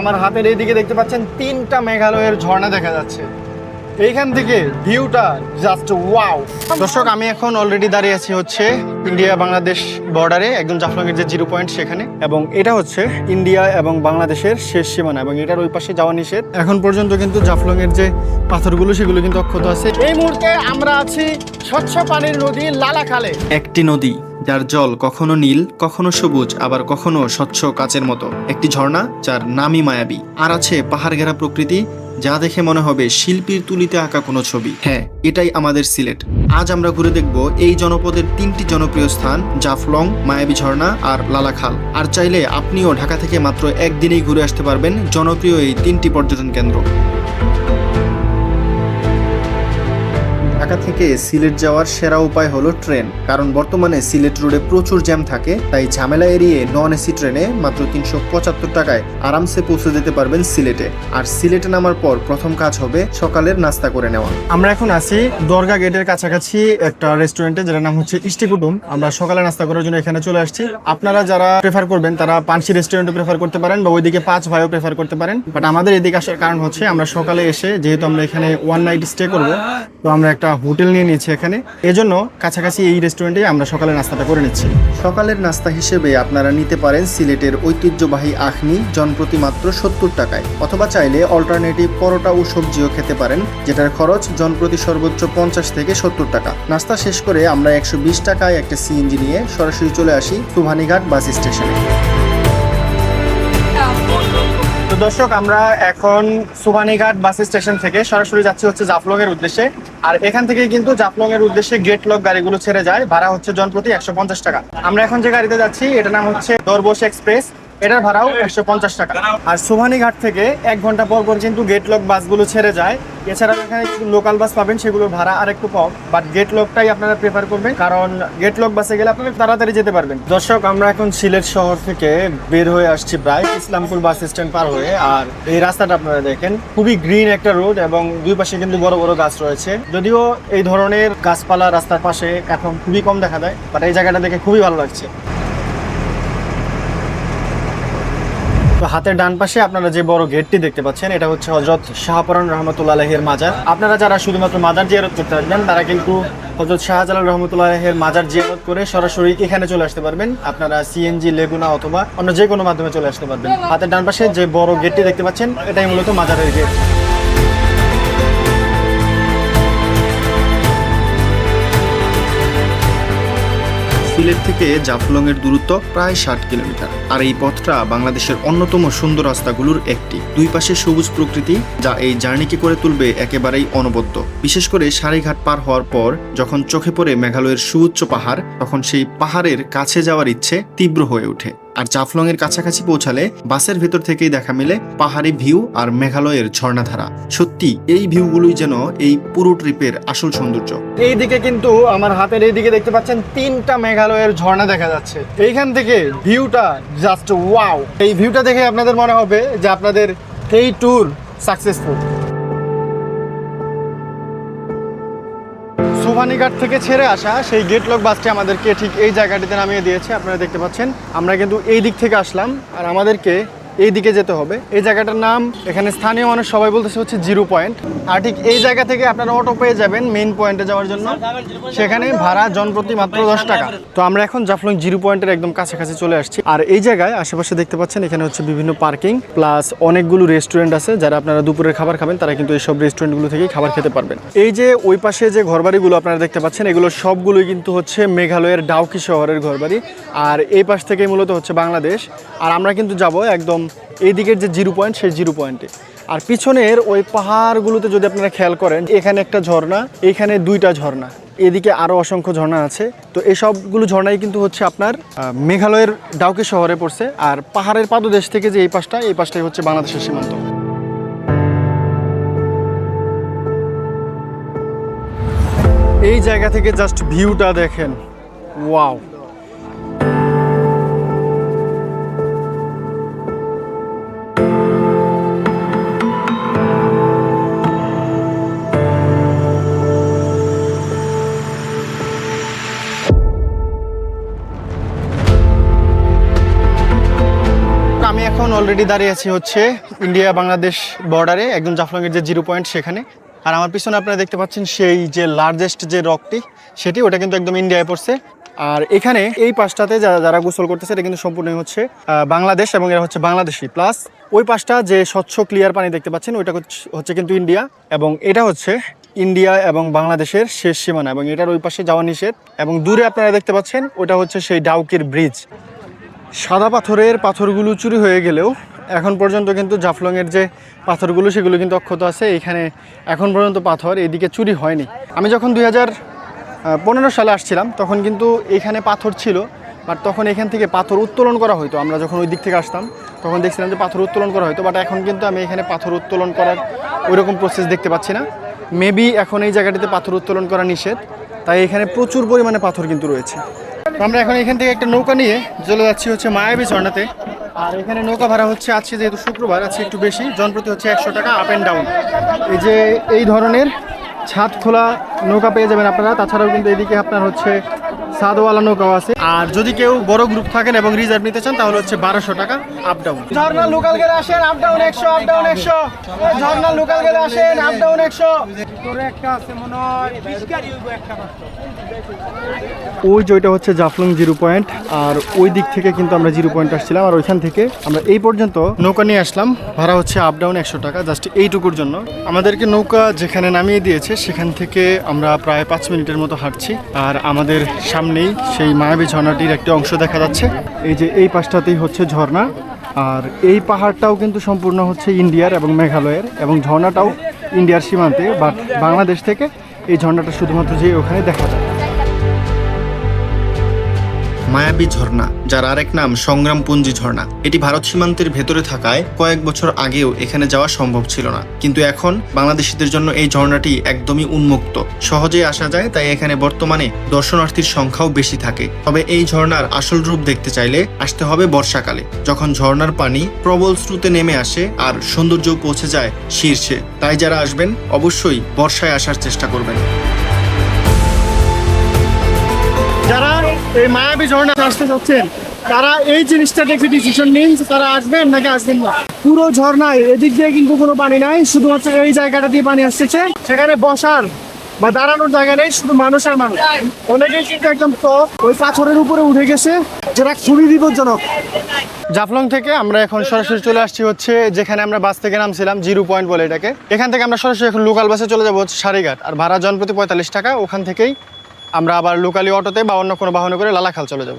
আমার হাতের এইদিকে দেখতে পাচ্ছেন তিনটা মেঘালয়ের ঝর্ণা দেখা যাচ্ছে। এইখান থেকে ভিউটা জাস্ট ওয়াও দর্শক, আমি এখন অলরেডি দাঁড়িয়ে আছি হচ্ছে ইন্ডিয়া বাংলাদেশ বর্ডারে একদম জাফলংয়ের যে জিরো পয়েন্ট সেখানে। এবং এটা হচ্ছে ইন্ডিয়া এবং বাংলাদেশের শেষ সীমানা, এবং এটার ওই পাশে যাওয়া নিষেধ। এখন পর্যন্ত কিন্তু জাফলংয়ের যে পাথরগুলো, সেগুলো কিন্তু অক্ষত আছে। এই মুহূর্তে আমরা আছি স্বচ্ছ পানির নদী লালাখালে। একটি নদী যার জল কখনো নীল, কখনো সবুজ, আবার কখনো স্বচ্ছ কাচের মতো। একটি ঝর্ণা যার নামই মায়াবী। আর আছে পাহাড় ঘেরা প্রকৃতি, যা দেখে মনে হবে শিল্পীর তুলিতে আঁকা কোনো ছবি। হ্যাঁ এটাই আমাদের সিলেট। আজ আমরা ঘুরে দেখব এই জনপদের তিনটি জনপ্রিয় স্থান জাফলং মায়াবী ঝর্ণা আর লালাখাল। আর চাইলে আপনিও ঢাকা থেকে মাত্র একদিনেই ঘুরে আসতে পারবেন জনপ্রিয় এই তিনটি পর্যটন কেন্দ্র। ঢাকা থেকে সিলেট যাওয়ার সেরা উপায় হলো ট্রেন। কারণ বর্তমানে সিলেট রোডে প্রচুর জ্যাম থাকে, তাই ঝামেলা এড়িয়ে নন এসি ট্রেনে মাত্র তিনশো পঁচাত্তর টাকায় আরামসে পৌঁছে যেতে পারবেন সিলেটে। আর সিলেটে নামার পর প্রথম কাজ হবে সকালের নাস্তা করে নেওয়া। আমরা এখন আছি দরগা গেটের কাছাকাছি একটা রেস্টুরেন্টে, যেটার নাম হচ্ছে ইষ্টি কুটুম। আমরা সকালে নাস্তা করার জন্য এখানে চলে আসছি। আপনারা যারা প্রেফার করবেন, তারা পানসি রেস্টুরেন্টে প্রেফার করতে পারেন বা ওইদিকে পাঁচ ভাইও প্রেফার করতে পারেন। বাট আমাদের এদিকে আসার কারণ হচ্ছে, আমরা সকালে এসে, যেহেতু আমরা এখানে ওয়ান নাইট স্টে করব, তো আমরা একটা হোটেল নিয়ে নিয়েছি এখানে। এজন্য কাছাকাছি এই রেস্টুরেন্টে আমরা সকালে নাস্তাটা করে নিচ্ছি। সকালের নাস্তা হিসেবে আপনারা নিতে পারেন সিলেটের ঐতিহ্যবাহী আখনি, জনপ্রতি মাত্র সত্তর টাকায়। অথবা চাইলে অল্টারনেটিভ পরোটা ও সবজিও খেতে পারেন, যেটার খরচ জনপ্রতি সর্বোচ্চ পঞ্চাশ থেকে সত্তর টাকা। নাস্তা শেষ করে আমরা একশো বিশ টাকায় একটা সিএনজি নিয়ে সরাসরি চলে আসি সুভানিঘাট বাস স্টেশনে। দর্শক, আমরা এখন সুবানীঘাট বাস স্টেশন থেকে সরাসরি যাচ্ছি হচ্ছে জাফলং এর উদ্দেশ্যে। আর এখান থেকে কিন্তু জাফলং এর উদ্দেশ্যে গেট লক গাড়িগুলো ছেড়ে যায়। ভাড়া হচ্ছে জনপ্রতি একশো পঞ্চাশ টাকা। আমরা এখন যে গাড়িতে যাচ্ছি এটা নাম হচ্ছে দরবোশ এক্সপ্রেস। এটার ভাড়াও একশো পঞ্চাশ টাকা। আর সুবানীঘাট থেকে এক ঘণ্টা পর পর কিন্তু গেট লক বাসগুলো ছেড়ে যায়। এছাড়াও এখানে লোকাল বাস পাবেন, সেগুলোর ভাড়া আর একটু কম। বাট গেট লকটাই আপনারা প্রেফার করবেন, কারণ গেট লক বাসে গেলে আপনারা তাড়াতাড়ি যেতে পারবেন। দর্শক, আমরা এখন সিলেট শহর থেকে বের হয়ে আসছি প্রায় ইসলামপুর বাস স্ট্যান্ড পার হয়ে। আর এই রাস্তাটা আপনারা দেখেন, খুবই গ্রিন একটা রোড এবং দুই পাশে কিন্তু বড় বড় গাছ রয়েছে। যদিও এই ধরনের গাছপালা রাস্তার পাশে এখন খুবই কম দেখা যায় বাট এই জায়গাটা দেখে খুবই ভালো লাগছে। তো হাতের ডান পাশে আপনারা যে বড় গেটটি দেখতে পাচ্ছেন, এটা হচ্ছে হজরত শাহপরান রহমতুল্লাহ আলহের মাজার। আপনারা যারা শুধুমাত্র মাজার জিয়ারত করতে আসবেন, তারা কিন্তু হজরত শাহজালাল রহমতুল্লাহ আলহের মাজার জিয়ারত করে সরাসরি এখানে চলে আসতে পারবেন। আপনারা সিএনজি লেগুনা অথবা অন্য যে কোনো মাধ্যমে চলে আসতে পারবেন। হাতের ডান পাশে যে বড় গেটটি দেখতে পাচ্ছেন, এটাই মূলত মাজারের গেট। সিলেট থেকে জাফলংয়ের দূরত্ব প্রায় ষাট কিলোমিটার। আর এই পথটা বাংলাদেশের অন্যতম সুন্দর রাস্তাগুলোর একটি। দুই পাশে সবুজ প্রকৃতি, যা এই জার্নিকে করে তুলবে একেবারেই অনবদ্য। বিশেষ করে সারিঘাট পার হওয়ার পর, যখন চোখে পড়ে মেঘালয়ের সুউচ্চ পাহাড়, তখন সেই পাহাড়ের কাছে যাওয়ার ইচ্ছে তীব্র হয়ে ওঠে। আর জাফলং এর কাছাকাছি পৌঁছালে বাসের ভেতর থেকেই দেখা মিলে পাহাড়ি ভিউ আর মেঘালয়ের ঝর্ণাধারা। সত্যি, এই ভিউগুলোই যেন এই পুরো ট্রিপের আসল সৌন্দর্য। এইদিকে কিন্তু আমার হাতের এইদিকে দেখতে পাচ্ছেন তিনটা মেঘালয়ের ঝর্ণা দেখা যাচ্ছে। এইখান থেকে ভিউটা জাস্ট ওয়াও এই ভিউটা দেখে আপনাদের মনে হবে যে আপনাদের এই ট্যুর সাকসেসফুল সুভানিঘাট থেকে ছেড়ে আসা সেই গেটলক বাসটি আমাদেরকে ঠিক এই জায়গাটিতে নামিয়ে দিয়েছে। আপনারা দেখতে পাচ্ছেন। আমরা কিন্তু এই দিক থেকে আসলাম। আর আমাদেরকে এই দিকে যেতে হবে। এই জায়গাটার নাম এখানে স্থানীয় মানুষ সবাই বলতেছে হচ্ছে জিরো পয়েন্ট। আর ঠিক এই জায়গা থেকে আপনারা অটো পেয়ে যাবেন মেইন পয়েন্টে যাওয়ার জন্য। সেখানে ভাড়া জনপ্রতি মাত্র দশ টাকা। তো আমরা এখন জাফলং জিরো পয়েন্টের একদম কাছাকাছি চলে আসছি। আর এই জায়গায় আশেপাশে দেখতে পাচ্ছেন এখানে হচ্ছে বিভিন্ন পার্কিং, প্লাস অনেকগুলো রেস্টুরেন্ট আছে। যারা আপনারা দুপুরের খাবার খাবেন, তারা কিন্তু এই সব রেস্টুরেন্টগুলো থেকেই খাবার খেতে পারবেন। এই যে ওই পাশে যে ঘরবাড়িগুলো আপনারা দেখতে পাচ্ছেন, এগুলো সবগুলোই কিন্তু হচ্ছে মেঘালয়ের ডাউকি শহরের ঘরবাড়ি। আর এই পাশ থেকে মূলত হচ্ছে বাংলাদেশ। আর আমরা কিন্তু যাব একদম এই দিকের যে জিরো পয়েন্ট, সেই জিরো পয়েন্টে। আর পিছনের ওই পাহাড়গুলোতে যদি আপনারা খেয়াল করেন, এখানে একটা ঝর্ণা, এখানে দুইটা ঝর্ণা। এদিকে আরও অসংখ্য ঝর্ণা আছে। তো এসবগুলো ঝর্ণাই কিন্তু হচ্ছে আপনার মেঘালয়ের ডাউকি শহরে পড়ছে। আর পাহাড়ের পাদদেশ থেকে যে এই পাশটা, এই পাশটাই হচ্ছে বাংলাদেশের সীমান্ত। এই জায়গা থেকে জাস্ট ভিউটা দেখেন। ওয়াও! অলরেডি দাঁড়িয়ে আছি হচ্ছে ইন্ডিয়া বাংলাদেশ বর্ডারে একদম জাফলংয়ের যে জিরো পয়েন্ট সেখানে। আর আমার পিছনে আপনারা দেখতে পাচ্ছেন সেই যে লার্জেস্ট যে রকটি সেটি, ওটা কিন্তু একদম ইন্ডিয়ায় পড়ছে। আর এখানে এই পাশটাতে যারা যারা গোসল করতেছে, এটা কিন্তু সম্পূর্ণ হচ্ছে বাংলাদেশ এবং এরা হচ্ছে বাংলাদেশি। প্লাস ওই পাশটা যে স্বচ্ছ ক্লিয়ার পানি দেখতে পাচ্ছেন, ওইটা হচ্ছে কিন্তু ইন্ডিয়া এবং এটা হচ্ছে ইন্ডিয়া এবং বাংলাদেশের শেষ সীমানা, এবং এটার ওই পাশে যাওয়া নিষেধ। এবং দূরে আপনারা দেখতে পাচ্ছেন, ওটা হচ্ছে সেই ডাউকির ব্রিজ সাদা পাথরের পাথরগুলো চুরি হয়ে গেলেও এখন পর্যন্ত কিন্তু জাফলংয়ের যে পাথরগুলো, সেগুলো কিন্তু অক্ষত আছে। এখানে এখন পর্যন্ত পাথর এদিকে চুরি হয়নি। আমি যখন দুই পনেরো সালে আসছিলাম, তখন কিন্তু এখানে পাথর ছিল বাট তখন এখান থেকে পাথর উত্তোলন করা হতো আমরা যখন ওই দিক থেকে আসতাম, তখন দেখছিলাম যে পাথর উত্তোলন করা হতো বাট এখন কিন্তু আমি এখানে পাথর উত্তোলন করার ওইরকম প্রসেস দেখতে পাচ্ছি না। মেবি এখন এই জায়গাটিতে পাথর উত্তোলন করা নিষেধ, তাই এখানে প্রচুর পরিমাণে পাথর কিন্তু রয়েছে। আমরা এখন এখান থেকে একটা নৌকা নিয়ে চলে যাচ্ছি হচ্ছে মায়াবী ঝর্ণাতে। আর এখানে নৌকা ভাড়া হচ্ছে আজকে যেহেতু শুক্রবার আছে একটু বেশি, জনপ্রতি হচ্ছে একশো টাকা আপ অ্যান্ড ডাউন এই যে এই ধরনের ছাদ খোলা নৌকা পেয়ে যাবেন আপনারা, তাছাড়াও কিন্তু এদিকে আপনার হচ্ছে সাদওয়ালা নৌকাও আছে। আর যদি কেউ বড় গ্রুপ থাকেন এবং রিজার্ভ নিতে চান তাহলে হচ্ছে বারোশো টাকা আপ ডাউন ঝর্ণা লোকাল গেলে আসেন আপ ডাউন একশো আপ ডাউন একশো। ঝর্ণা লোকাল গেলে আসেন আপ ডাউন একশো। ওই যে ওইটা হচ্ছে জাফলং জিরো পয়েন্ট আর ওই দিক থেকে কিন্তু আমরা জিরো পয়েন্ট আসছিলাম আর ওইখান থেকে আমরা এই পর্যন্ত নৌকা নিয়ে আসলাম। ভাড়া হচ্ছে আপ ডাউন একশো টাকা জাস্ট এইটুকুর জন্য। আমাদেরকে নৌকা যেখানে নামিয়ে দিয়েছে সেখান থেকে আমরা প্রায় পাঁচ মিনিটের মতো হাঁটছি আর আমাদের সামনেই সেই মায়াবী ঝর্ণাটির একটি অংশ দেখা যাচ্ছে। এই যে এই পাশটাতেই হচ্ছে ঝর্ণা, আর এই পাহাড়টাও কিন্তু সম্পূর্ণ হচ্ছে ইন্ডিয়ার এবং মেঘালয়ের, এবং ঝর্ণাটাও ইন্ডিয়ার সীমান্তে বাট বাংলাদেশ থেকে এই ঝর্ণাটা শুধুমাত্র যে ওখানে দেখা যায়। মায়াবী ঝর্ণা, যার আরেক নাম সংগ্রামপুঞ্জি ঝর্ণা। এটি ভারত সীমান্তের ভেতরে থাকায় কয়েক বছর আগেও এখানে যাওয়া সম্ভব ছিল না। কিন্তু এখন বাংলাদেশিদের জন্য এই ঝর্ণাটি একদমই উন্মুক্ত। সহজেই আসা যায়, তাই এখানে বর্তমানে দর্শনার্থীর সংখ্যাও বেশি থাকে। তবে এই ঝর্ণার আসল রূপ দেখতে চাইলে আসতে হবে বর্ষাকালে, যখন ঝর্ণার পানি প্রবল স্রোতে নেমে আসে আর সৌন্দর্য পৌঁছে যায় শীর্ষে। তাই যারা আসবেন, অবশ্যই বর্ষায় আসার চেষ্টা করবেন। এই মায়াবী ঝর্ণা আসতে যাচ্ছেন। তারা এই জিনিসটাতে একটু ডিসিশন নিন তারা আসবেন নাকি আসবেন না। পুরো ঝর্ণায় এদিক দিয়ে কিন্তু কোনো পানি নাই, শুধুমাত্র এই জায়গাটা দিয়ে পানি আসতেছে। সেখানে বসার বা দাঁড়ানোর জায়গা নেই, শুধু মানুষ আর মানুষ। অনেকেই কিন্তু একদম টপ ওই পাথরের উপরে উঠে গেছে, যেটা খুবই বিপজ্জনক। জাফলং থেকে আমরা এখন সরাসরি চলে আসছি হচ্ছে যেখানে আমরা বাস থেকে নামছিলাম, জিরো পয়েন্ট বলে এটাকে। এখান থেকে আমরা সরাসরি এখন লোকাল বাসে চলে যাব হচ্ছে সারিঘাট। আর ভাড়া জনপ্রতি পঁয়তাল্লিশ টাকা, ওখান থেকেই আমরা আবার লোকালি অটোতে বা অন্য কোনো বাহনে করে লালাখাল চলে যাব।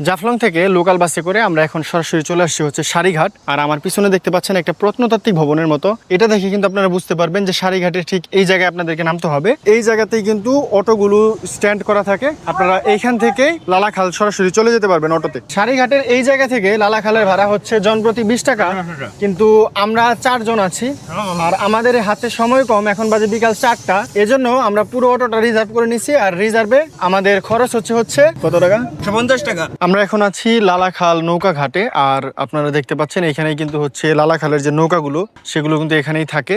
জাফলং থেকে লোকাল বাসে করে আমরা এখন সরাসরি চলে আসছি হচ্ছে সারিঘাট। আর আমার পিছনে দেখতে পাচ্ছেন একটা প্রত্নতাত্ত্বিক ভবনের মতো। এটা দেখে কিন্তু আপনারা বুঝতে পারবেন যে সারিঘাটের ঠিক এই জায়গায় আপনাদেরকে নামতে হবে। এই জায়গাতেই কিন্তু অটোগুলো স্ট্যান্ড করা থাকে। আপনারা এইখান থেকে লালাখাল সরাসরি চলে যেতে পারবেন অটোতে। সারিঘাটের এই জায়গা থেকে লালাখালের ভাড়া হচ্ছে জনপ্রতি বিশ টাকা। কিন্তু আমরা চারজন আছি। আর আমাদের হাতে সময় কম। এখন বাজে বিকাল চারটা। এজন্য আমরা পুরো অটোটা রিজার্ভ করে নিছি। আর রিজার্ভে আমাদের খরচ হচ্ছে হচ্ছে কত টাকা? পঞ্চাশ টাকা। আমরা এখন আছি লালাখাল নৌকা ঘাটে, আর আপনারা দেখতে পাচ্ছেন এখানেই কিন্তু হচ্ছে লালাখালের যে নৌকাগুলো, সেগুলো কিন্তু এখানেই থাকে।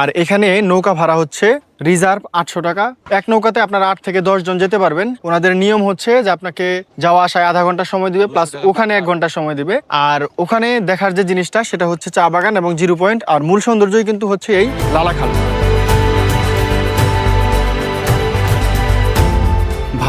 আর এখানে নৌকা ভাড়া হচ্ছে রিজার্ভ আটশো টাকা। এক নৌকাতে আপনারা আট থেকে দশ জন যেতে পারবেন। ওনাদের নিয়ম হচ্ছে যে আপনাকে যাওয়া আসায় আধা ঘণ্টা সময় দিবে, প্লাস ওখানে এক ঘণ্টা সময় দিবে। আর ওখানে দেখার যে জিনিসটা, সেটা হচ্ছে চা বাগান এবং জিরো পয়েন্ট, আর মূল সৌন্দর্যই কিন্তু হচ্ছে এই লালাখাল।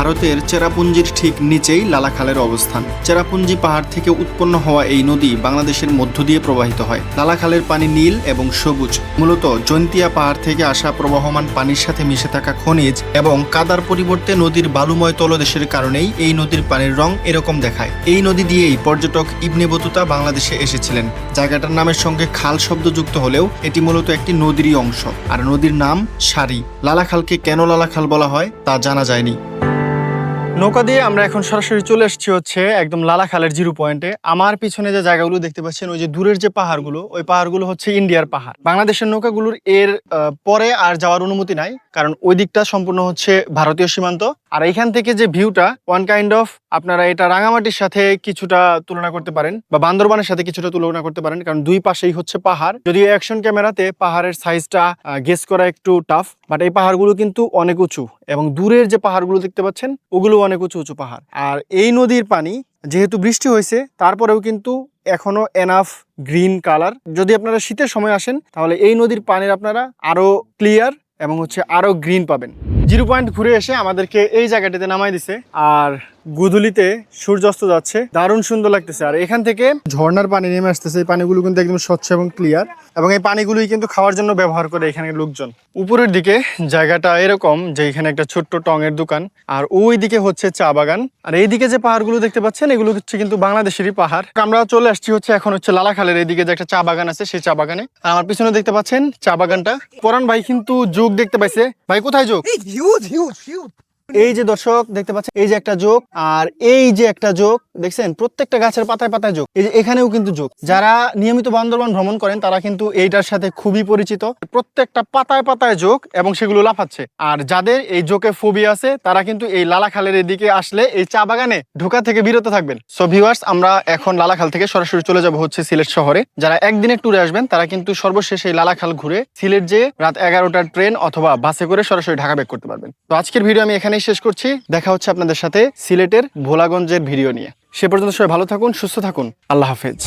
ভারতের চেরাপুঞ্জির ঠিক নিচেই লালাখালের অবস্থান। চেরাপুঞ্জি পাহাড় থেকে উৎপন্ন হওয়া এই নদী বাংলাদেশের মধ্য দিয়ে প্রবাহিত হয়। লালাখালের পানি নীল এবং সবুজ। মূলত জৈন্তিয়া পাহাড় থেকে আসা প্রবাহমান পানির সাথে মিশে থাকা খনিজ এবং কাদার পরিবর্তে নদীর বালুময় তলদেশের কারণেই এই নদীর পানির রং এরকম দেখায়। এই নদী দিয়েই পর্যটক ইবনে বতুতা বাংলাদেশে এসেছিলেন। জায়গাটার নামের সঙ্গে খাল শব্দ যুক্ত হলেও এটি মূলত একটি নদীরই অংশ। আর নদীর নাম সারি। লালাখালকে কেন লালাখাল বলা হয় তা জানা যায়নি। নৌকা দিয়ে আমরা এখন সরাসরি চলে এসেছি হচ্ছে একদম লালা খালের জিরো পয়েন্টে আমার পিছনে যে জায়গাগুলো দেখতে পাচ্ছেন, ওই যে দূরের যে পাহাড়গুলো, ওই পাহাড়গুলো হচ্ছে ইন্ডিয়ার পাহাড়। বাংলাদেশের নৌকাগুলোর এর পরে আর যাওয়ার অনুমতি নাই, কারণ ওই দিকটা সম্পূর্ণ হচ্ছে ভারতীয় সীমান্ত। আর এখান থেকে যে ভিউটা ওয়ান কাইন্ড অফ আপনারা এটা রাঙামাটির সাথে কিছুটা তুলনা করতে পারেন বা বান্দরবানের সাথে কিছুটা তুলনা করতে পারেন, কারণ দুই পাশেই হচ্ছে পাহাড়। যদিও অ্যাকশন ক্যামেরাতে পাহাড়ের সাইজটা গেস করা একটু টাফ বাট এই পাহাড়গুলো কিন্তু অনেক উঁচু এবং দূরের যে পাহাড়গুলো দেখতে পাচ্ছেন, ওগুলো অনেক উঁচু উঁচু পাহাড়। আর এই নদীর পানি, যেহেতু বৃষ্টি হয়েছে, তারপরেও কিন্তু এখনও এনাফ গ্রিন কালার যদি আপনারা শীতের সময় আসেন, তাহলে এই নদীর পানির আপনারা আরও ক্লিয়ার এবং হচ্ছে আরও গ্রিন পাবেন। জিরো পয়েন্ট ঘুরে এসে আমাদেরকে এই জায়গাটিতে নামাই দিছে। আর গুধুলিতে সূর্যাস্ত যাচ্ছে। দারুণ সুন্দর লাগতেছে। আর এখান থেকে ঝর্ণার পানি নেমে আসতেছে। এই পানিগুলো কিন্তু একদম স্বচ্ছ এবং ক্লিয়ার এবং এই পানিগুলোই কিন্তু খাওয়ার জন্য ব্যবহার করে এখানে লোকজন। উপরের দিকে জায়গাটা এরকম যে এখানে একটা ছোট্ট টঙের দোকান। আর ওই দিকে হচ্ছে চা বাগান। আর এইদিকে যে পাহাড়গুলো দেখতে পাচ্ছেন, এগুলো হচ্ছে কিন্তু বাংলাদেশেরই পাহাড়। আমরা চলে আসছি হচ্ছে এখন হচ্ছে লালাখালের এইদিকে যে একটা চা বাগান আছে, সেই চা বাগানে। আর আমার পিছনে দেখতে পাচ্ছেন চা বাগানটা। পরান ভাই কিন্তু যোগ দেখতে পাইছে। ভাই, কোথায় যোগ? এই যে দর্শক, দেখতে পাচ্ছেন, এই যে একটা যোগ আর এই যে একটা যোগ, দেখছেন, প্রত্যেকটা গাছের পাতায় পাতায় যোগ। এই যে এখানেও কিন্তু যোগ। যারা নিয়মিত বান্দরবান ভ্রমণ করেন, তারা কিন্তু এইটার সাথে খুবই পরিচিত। প্রত্যেকটা পাতায় পাতায় যোগ এবং সেগুলো লাফাচ্ছে। আর যাদের এই যোগে ফোবি আছে, তারা কিন্তু এই লালাখালের এদিকে আসলে এই চা বাগানে ঢোকা থেকে বিরত থাকবেন। সো ভিউয়ার্স আমরা এখন লালাখাল থেকে সরাসরি চলে যাব হচ্ছে সিলেট শহরে। যারা একদিনের ট্যুরে আসবেন, তারা কিন্তু সর্বশেষ এই লালাখাল ঘুরে সিলেট যে রাত এগারোটার ট্রেন অথবা বাসে করে সরাসরি ঢাকা ব্যাক করতে পারবেন। তো আজকের ভিডিও আমি এখানেই শেষ করছি। দেখা হচ্ছে আপনাদের সাথে সিলেটের ভোলাগঞ্জের ভিডিও নিয়ে। সে পর্যন্ত সবাই ভালো থাকুন, সুস্থ থাকুন। আল্লাহ হাফেজ।